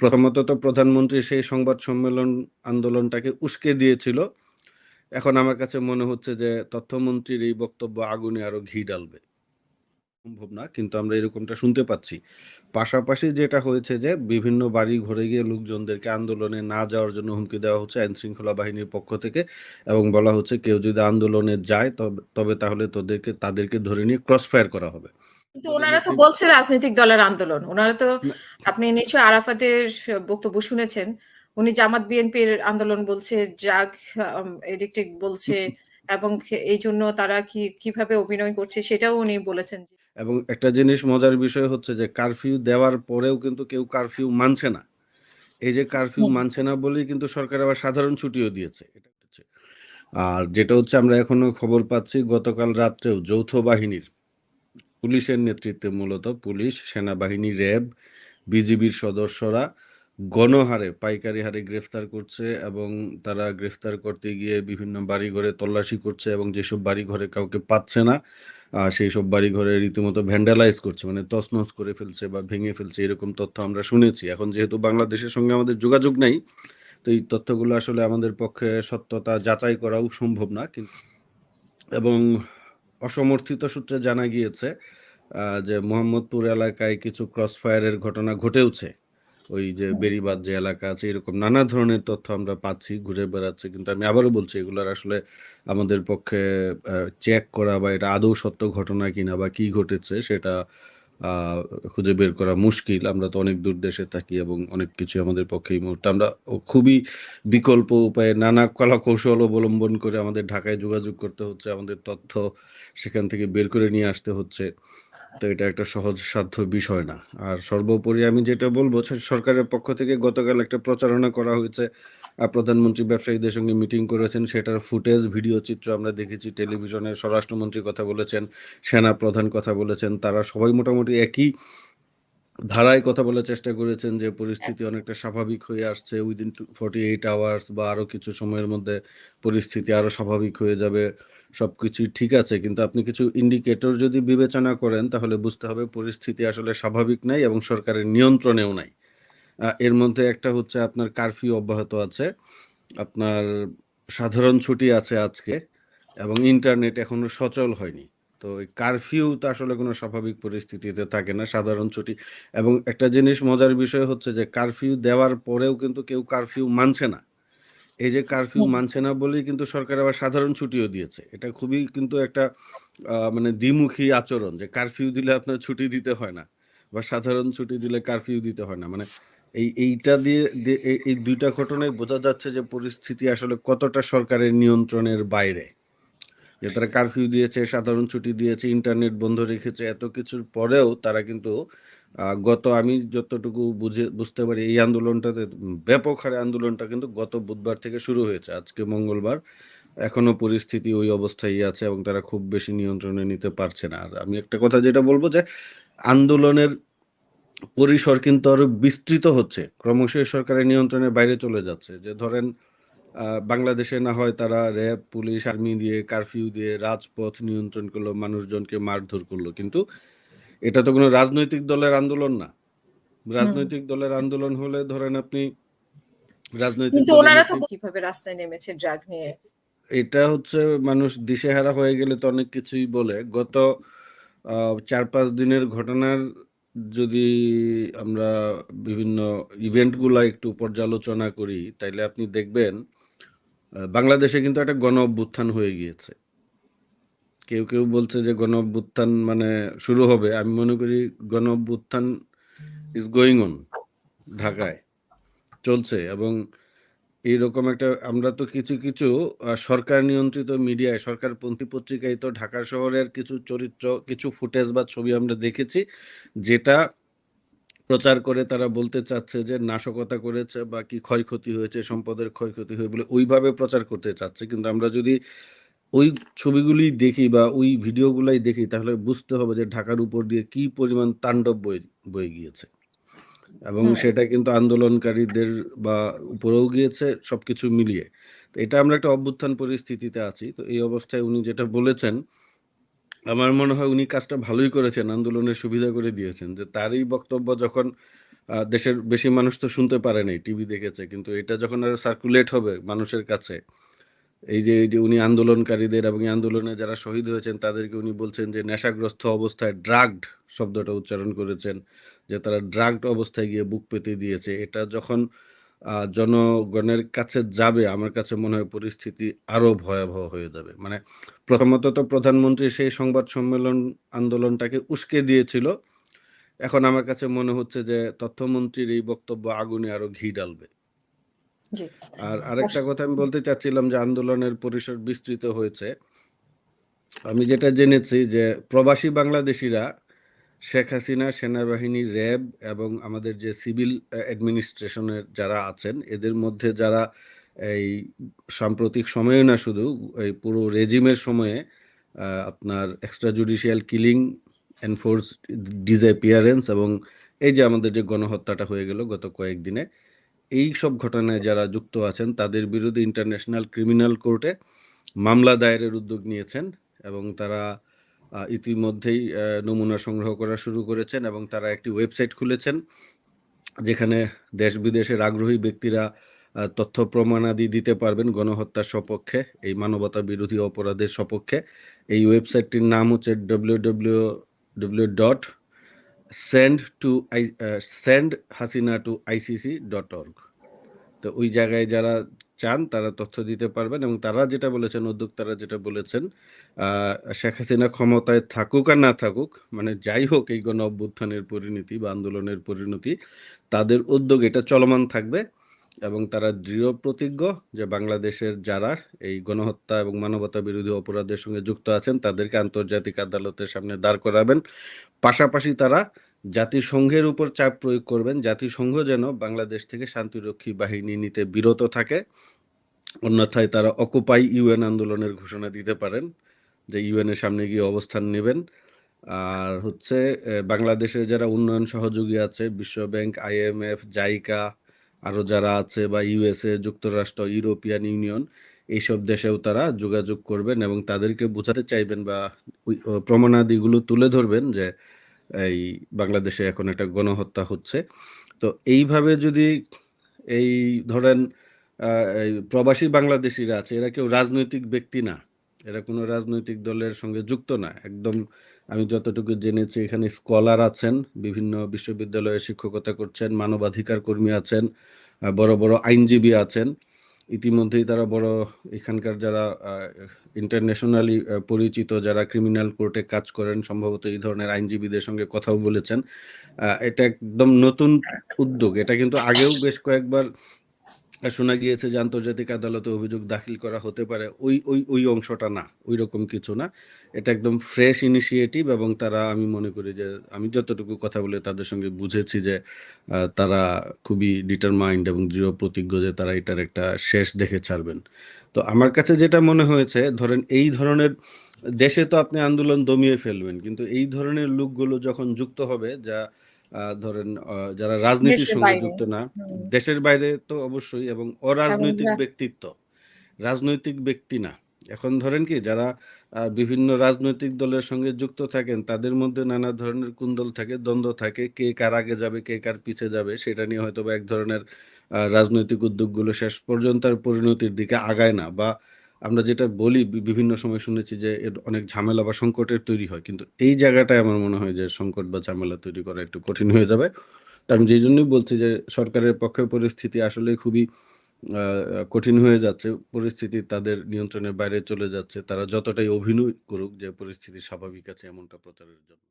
প্রথমত তো প্রধানমন্ত্রী সেই সংবাদ সম্মেলন আন্দোলনটাকে উস্কে দিয়েছিল। এখন আমার কাছে মনে হচ্ছে যে তথ্যমন্ত্রীর এই বক্তব্য আগুনে আরও ঘি ডালবে সম্ভব না, কিন্তু আমরা এরকমটা শুনতে পাচ্ছি। পাশাপাশি যেটা হয়েছে যে বিভিন্ন বাড়ি ঘরে গিয়ে লোকজনদেরকে আন্দোলনে না যাওয়ার জন্য হুমকি দেওয়া হচ্ছে আইন শৃঙ্খলা বাহিনীর পক্ষ থেকে এবং বলা হচ্ছে কেউ যদি আন্দোলনে যায় তবে তবে তাহলে তোদেরকে, তাদেরকে ধরে নিয়ে ক্রস ফায়ার করা হবে। কিন্তু ওনারা তো বলছে রাজনৈতিক দলের আন্দোলন। ওনারা তো আপনি নিশ্চয় আরাফাতের বক্তব্য শুনেছেন। উনি জামাত বিএনপির আন্দোলন বলছে জাগ এডিক্টিক বলছে এবং এই জন্য তারা কি কীভাবে অভিনয় করছে সেটাও উনি বলেছেন এবং একটা জিনিস মজার বিষয় হচ্ছে যে কারফিউ দেওয়ার পরেও কিন্তু কেউ কারফিউ মানছে না। এই যে কারফিউ মানছে না বলেই কিন্তু সরকার আবার সাধারণ ছুটিও দিয়েছে। এটা হচ্ছে। আর যেটা হচ্ছে আমরা এখনও খবর পাচ্ছি গতকাল রাত্রেও যৌথ বাহিনীর পুলিশের নেতৃত্বে মূলত পুলিশ, সেনাবাহিনী, র্যাব, বিজিবির সদস্যরা গণহারে, পাইকারি হারে গ্রেফতার করছে এবং তারা গ্রেফতার করতে গিয়ে বিভিন্ন বাড়িঘরে তল্লাশি করছে এবং যেসব বাড়িঘরে কাউকে পাচ্ছে না সেই সব বাড়িঘরে রীতিমতো ভ্যান্ডালাইজ করছে মানে তছনছ করে ফেলছে বা ভেঙে ফেলছে, এরকম তথ্য আমরা শুনেছি। এখন যেহেতু বাংলাদেশের সঙ্গে আমাদের যোগাযোগ নাই, তো এই তথ্যগুলো আসলে আমাদের পক্ষে সত্যতা যাচাই করাও সম্ভব না, কিন্তু এবং অসমর্থিত সূত্রে জানা গিয়েছে যে মোহাম্মদপুর এলাকায় কিছু ক্রসফায়ারের ঘটনা ঘটেওছে। ওই যে বেরিবাদ যে এলাকা আছে এরকম নানা ধরনের তথ্য আমরা পাচ্ছি ঘুরে বেড়াচ্ছে। কিন্তু আমি আবারও বলছি এগুলোর আসলে আমাদের পক্ষে চেক করা বা এটা আদৌ সত্য ঘটনা কিনা বা কি ঘটেছে সেটা খুঁজে বের করা মুশকিল। আমরা তো অনেক দূর দেশে থাকি এবং অনেক কিছু আমাদের পক্ষে এই মুহূর্তে। আমরা খুবই বিকল্প উপায়ে নানা কলা কৌশল অবলম্বন করে আমাদের ঢাকায় যোগাযোগ করতে হচ্ছে, আমাদের তথ্য সেখান থেকে বের করে নিয়ে আসতে হচ্ছে। তো এটা একটা সহজ সাধ্য বিষয় না। আর সর্বোপরি আমি যেটা বলব সরকারের পক্ষ থেকে গতকাল একটা প্রচারণা করা হয়েছে। প্রধানমন্ত্রী ব্যবসায়ীদের সঙ্গে মিটিং করেছেন। সেটার ফুটেজ, ভিডিও চিত্র আমরা দেখেছি, টেলিভিশনে স্বরাষ্ট্রমন্ত্রী কথা বলেছেন, সেনা প্রধান কথা বলেছেন, তারা সবাই মোটামুটি একই ধারায় কথা বলার চেষ্টা করেছেন যে পরিস্থিতি অনেকটা স্বাভাবিক হয়ে আসছে। উইদিন ফর্টি এইট আওয়ার্স বা আরও কিছু সময়ের মধ্যে পরিস্থিতি আরও স্বাভাবিক হয়ে যাবে। সবকিছু ঠিক আছে, কিন্তু আপনি কিছু ইন্ডিকেটর যদি বিবেচনা করেন, তাহলে বুঝতে হবে পরিস্থিতি আসলে স্বাভাবিক নাই এবং সরকারের নিয়ন্ত্রণেও নাই। এর মধ্যে একটা হচ্ছে আপনার কারফিউ অব্যাহত আছে। আপনার সাধারণ ছুটি আছে আজকে এবং ইন্টারনেট এখনও সচল হয়নি। তো কারফিউ তো আসলে কোনো স্বাভাবিক পরিস্থিতিতে থাকে না সাধারণ ছুটি। এবং একটা জিনিস মজার বিষয় হচ্ছে যে কারফিউ দেওয়ার পরেও কিন্তু কেউ কারফিউ মানছে না। এই যে কারফিউ মানছে না বলেই কিন্তু সরকার আবার সাধারণ ছুটিও দিয়েছে। এটা খুবই কিন্তু একটা মানে দ্বিমুখী আচরণ যে কারফিউ দিলে আপনার ছুটি দিতে হয় না বা সাধারণ ছুটি দিলে কারফিউ দিতে হয় না। মানে এই এইটা দিয়ে এই দুইটা ঘটনায় বোঝা যাচ্ছে যে পরিস্থিতি আসলে কতটা সরকারের নিয়ন্ত্রণের বাইরে। যে তারা কারফিউ দিয়েছে, সাধারণ ছুটি দিয়েছে ইন্টারনেট বন্ধ রেখেছে, এত কিছুর পরেও তারা কিন্তু গত আমি যতটুকু বুঝে, বুঝতে পারি এই আন্দোলনটাতে ব্যাপক হারে আন্দোলনটা কিন্তু গত বুধবার থেকে শুরু হয়েছে। আজকে মঙ্গলবার এখনও পরিস্থিতি ওই অবস্থায় আছে এবং তারা খুব বেশি নিয়ন্ত্রণে নিতে পারছে না। আর আমি একটা কথা যেটা বলব যে, আন্দোলনের পরিসর কিন্তু আরও বিস্তৃত হচ্ছে। ক্রমশ সরকারের নিয়ন্ত্রণের বাইরে চলে যাচ্ছে। যে ধরেন বাংলাদেশে না হয় তারা র্যাব পুলিশ আর্মি দিয়ে কারফিউ দিয়ে রাজপথ নিয়ন্ত্রণ করল মানুষজনকে মারধর করল। কিন্তু এটা তো কোনো রাজনৈতিক দলের আন্দোলন না। রাজনৈতিক দলের আন্দোলন হলে ধরেন আপনি রাজনৈতিক কিন্তু ওনারা তো কীভাবে রাস্তায় নেমেছে ড্রাগ নিয়ে? এটা হচ্ছে মানুষ দিশেহারা হয়ে গেলে তো অনেক কিছুই বলে। গত চার পাঁচ দিনের ঘটনার যদি আমরা বিভিন্ন ইভেন্টগুলো একটু পর্যালোচনা করি তাইলে আপনি দেখবেন বাংলাদেশে কিন্তু একটা গণ অভ্যুত্থান হয়ে গিয়েছে। কেউ কেউ বলছে যে গণ অভ্যুত্থান মানে শুরু হবে। আমি মনে করি গণ অভ্যুত্থান ইজ গোয়িং অন ঢাকায়, চলছে এবং এইরকম একটা আমরা তো কিছু কিছু সরকার নিয়ন্ত্রিত মিডিয়ায় সরকারপন্থী পত্রিকায় তো ঢাকা শহরের কিছু চরিত্র, কিছু ফুটেজ বা ছবি আমরা দেখেছি, যেটা প্রচার করে তারা বলতে চাচ্ছে যে নাশকতা করেছে বা কি ক্ষয়ক্ষতি হয়েছে সম্পদের ক্ষয়ক্ষতি হয়ে বলে ওইভাবে প্রচার করতে চাচ্ছে। কিন্তু আমরা যদি ওই ছবিগুলি দেখি বা ওই ভিডিওগুলাই দেখি তাহলে বুঝতে হবে যে ঢাকার উপর দিয়ে কি পরিমাণ তাণ্ডব বয়ে বয়ে গিয়েছে। এবং সেটা কিন্তু আন্দোলনকারীদের বা উপরেও গিয়েছে সবকিছু মিলিয়ে। তো এটা আমরা একটা অভ্যুত্থান পরিস্থিতিতে আছি। তো এই অবস্থায় উনি যেটা বলেছেন আমার মনে হয় উনি কাজটা ভালোই করেছেন আন্দোলনের সুবিধা করে দিয়েছেন যে তারই বক্তব্য যখন দেশের বেশি মানুষ তো শুনতে পারে নাই, টিভি দেখেছে। কিন্তু এটা যখন আর সার্কুলেট হবে মানুষের কাছে, এই যে এই যে উনি আন্দোলনকারীদের এবং আন্দোলনে যারা শহীদ হয়েছেন তাদেরকে উনি বলছেন যে নেশাগ্রস্ত অবস্থায় ড্রাগড শব্দটা উচ্চারণ করেছেন। যে তারা ড্রাগড অবস্থায় গিয়ে বুক পেতে দিয়েছে। এটা যখন জনগণের কাছে যাবে আমার কাছে মনে হয় পরিস্থিতি আরও ভয়াবহ হয়ে যাবে। মানে প্রথমত তো প্রধানমন্ত্রী সেই সংবাদ সম্মেলন আন্দোলনটাকে উস্কে দিয়েছিল। এখন আমার কাছে মনে হচ্ছে যে তথ্যমন্ত্রীর এই বক্তব্য আগুনে আরও ঘি ডালবে। আর আরেকটা কথা আমি বলতে চাচ্ছিলাম যে আন্দোলনের পরিসর বিস্তৃত হয়েছে। আমি যেটা জেনেছি যে প্রবাসী বাংলাদেশীরা শেখ হাসিনা, সেনাবাহিনী, র‍্যাব এবং আমাদের যে সিভিল অ্যাডমিনিস্ট্রেশনের যারা আছেন এদের মধ্যে যারা এই সাম্প্রতিক সময়ে না শুধু এই পুরো রেজিমের সময়ে আপনার extra judicial killing, enforced disappearance এবং এই যে আমাদের যে গণহত্যাটা হয়ে গেল গত কয়েকদিনে, এই সব ঘটনায় যারা যুক্ত আছেন তাদের বিরুদ্ধে ইন্টারন্যাশনাল ক্রিমিনাল কোর্টে মামলা দায়েরের উদ্যোগ নিয়েছেন এবং তারা ইতিমধ্যেই নমুনা সংগ্রহ করা শুরু করেছেন এবং তারা একটি ওয়েবসাইট খুলেছেন। যেখানে দেশ-বিদেশের আগ্রহী ব্যক্তিরা তথ্য প্রমাণাদি দিতে পারবেন গণহত্যার সপক্ষে, এই মানবতা বিরোধী অপরাধের সপক্ষে। এই ওয়েবসাইটটির নাম হচ্ছে www.send2i অ্যা sendhasina2icc.org তো ওই জায়গায় যারা চান তারা তথ্য দিতে পারবেন এবং তারা যেটা বলেছেন উদ্যোক্তারা যেটা বলেছেন শেখ হাসিনা ক্ষমতায় থাকুক আর না থাকুক, মানে যাই হোক এই গণ অভ্যুত্থানের পরিণতি বা আন্দোলনের পরিণতি, তাদের উদ্যোগ এটা চলমান থাকবে এবং তারা দৃঢ় প্রতিজ্ঞ যে বাংলাদেশের যারা এই গণহত্যা এবং মানবতা বিরোধী অপরাধের সঙ্গে যুক্ত আছেন তাদেরকে আন্তর্জাতিক আদালতের সামনে দাঁড় করাবেন। পাশাপাশি তারা জাতিসংঘের উপর চাপ প্রয়োগ করবেন। জাতিসংঘ যেন বাংলাদেশ থেকে শান্তিরক্ষী বাহিনী নিতে বিরত থাকে। অন্যথায় তারা অকুপাই ইউএন আন্দোলনের ঘোষণা দিতে পারেন। যে ইউএনের সামনে গিয়ে অবস্থান নেবেন। আর হচ্ছে বাংলাদেশের যারা উন্নয়ন সহযোগী আছে বিশ্বব্যাংক, আইএমএফ, জাইকা আরও যারা আছে বা ইউএসএ, যুক্তরাষ্ট্র, ইউরোপিয়ান ইউনিয়ন এইসব দেশেও তারা যোগাযোগ করবেন এবং তাদেরকে বোঝাতে চাইবেন বা প্রমাণাদিগুলো তুলে ধরবেন যে এই বাংলাদেশে এখন একটা গণহত্যা হচ্ছে। তো এইভাবে যদি এই ধরেন প্রবাসী বাংলাদেশিরা আছে এরা কেউ রাজনৈতিক ব্যক্তি না। এরা কোনো রাজনৈতিক দলের সঙ্গে যুক্ত না। একদম আমি যতটুকু জেনেছি এখানে স্কলার আছেন, বিভিন্ন বিশ্ববিদ্যালয়ে শিক্ষকতা করছেন, মানবাধিকার কর্মী আছেন, বড়, বড় আইনজীবী আছেন। ইতিমধ্যেই তারা বড় এখানকার যারা ইন্টারন্যাশনালি পরিচিত, যারা ক্রিমিনাল কোর্টে কাজ করেন, সম্ভবত এই ধরনের আইনজীবীদের সঙ্গে কথাও বলেছেন। এটা একদম নতুন উদ্যোগ। এটা কিন্তু আগেও বেশ কয়েকবার শোনা গিয়েছে যে আন্তর্জাতিক আদালতে অভিযোগ দাখিল করা হতে পারে। ওই ওই ওই অংশটা না, ওই রকম কিছু না। এটা একদম ফ্রেশ ইনিশিয়েটিভ এবং তারা আমি মনে করি যে আমি যতটুকু কথা বলে তাদের সঙ্গে বুঝেছি যে তারা খুবই ডিটারমাইন্ড এবং দৃঢ় প্রতিজ্ঞ যে তারা এটার একটা শেষ দেখে ছাড়বেন। তো আমার কাছে যেটা মনে হয়েছে ধরেন এই ধরনের দেশে তো আপনি আন্দোলন দমিয়ে ফেলবেন। কিন্তু এই ধরনের লোকগুলো যখন যুক্ত হবে যা ধরেন যারা রাজনীতির সঙ্গে যুক্ত না, দেশের বাইরে তো অবশ্যই এবং অরাজনৈতিক ব্যক্তিত্ব। রাজনৈতিক ব্যক্তি না। এখন ধরেন কি যারা বিভিন্ন রাজনৈতিক দলের সঙ্গে যুক্ত থাকেন তাদের মধ্যে নানা ধরনের কুন্দল থাকে, দ্বন্দ্ব থাকে। কে কার আগে যাবে, কে কার পিছে যাবে সেটা নিয়ে হয়তোবা এক ধরনের রাজনৈতিক উদ্যোগগুলো শেষ পর্যন্ত আর পরিণতির দিকে আগায় না বা আমরা যেটা বলি বিভিন্ন সময় শুনেছি যে এর অনেক ঝামেলা বা সংকটের তৈরি হয়। কিন্তু এই জায়গাটায় আমার মনে হয় যে সংকট বা ঝামেলা তৈরি করা একটু কঠিন হয়ে যাবে। তো আমি যেই জন্যই বলছি যে সরকারের পক্ষে পরিস্থিতি আসলেই খুবই কঠিন হয়ে যাচ্ছে। পরিস্থিতি তাদের নিয়ন্ত্রণের বাইরে চলে যাচ্ছে। তারা যতটাই অভিনয় করুক যে পরিস্থিতি স্বাভাবিক আছে এমনটা প্রচারের জন্য।